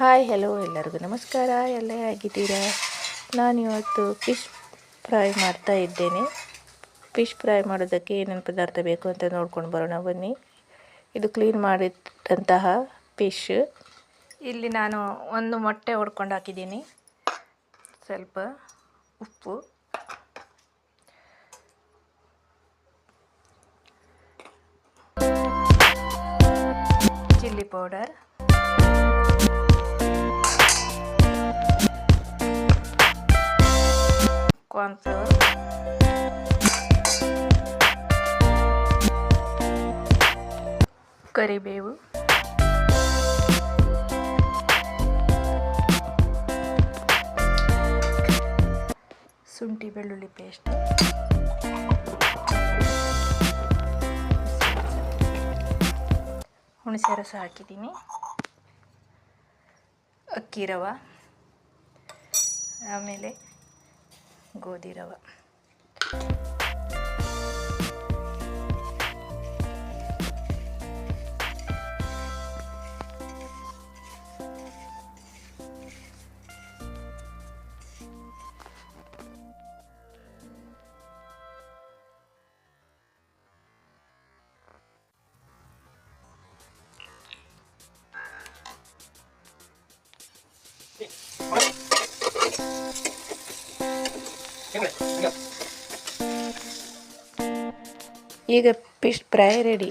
Hi hello ಎಲ್ಲರಿಗೂ ನಮಸ್ಕಾರ. ಎಲ್ಲ ನಾನು ಇವತ್ತು ಫಿಶ್ ಫ್ರೈ ಮಾಡ್ತಾ ಇದ್ದೇನೆ. ಫಿಶ್ ಫ್ರೈ ಮಾಡೋದಕ್ಕೆ ಏನೇನು ಪದಾರ್ಥ ಬೇಕು ಅಂತ ನೋಡ್ಕೊಂಡು ಬರೋಣ. ಬನ್ನಿ. ಇದು ಕ್ಲೀನ್ ಮಾಡಿದಂತಹ ಫಿಶ್ ಇಲ್ಲಿ ನಾನು ಒಂದು ಮೊಟ್ಟೆ ಹೊಡ್ಕೊಂಡು ಹಾಕಿದ್ದೀನಿ. ಸ್ವಲ್ಪ ಉಪ್ಪು. Chilli powder. ಕಾರ್ನ್ಫ್ಲವರ್ ಕರಿಬೇವು ಶುಂಠಿ ಬೆಳ್ಳುಳ್ಳಿ ಪೇಸ್ಟ್ ಹುಣಸೆ ರಸ ಹಾಕಿದ್ದೀನಿ. ಅಕ್ಕಿ ರವೆ. ಆಮೇಲೆ ಗೋಧಿ ರವೆ ಈಗ ಫಿಶ್ ಫ್ರೈ ರೆಡಿ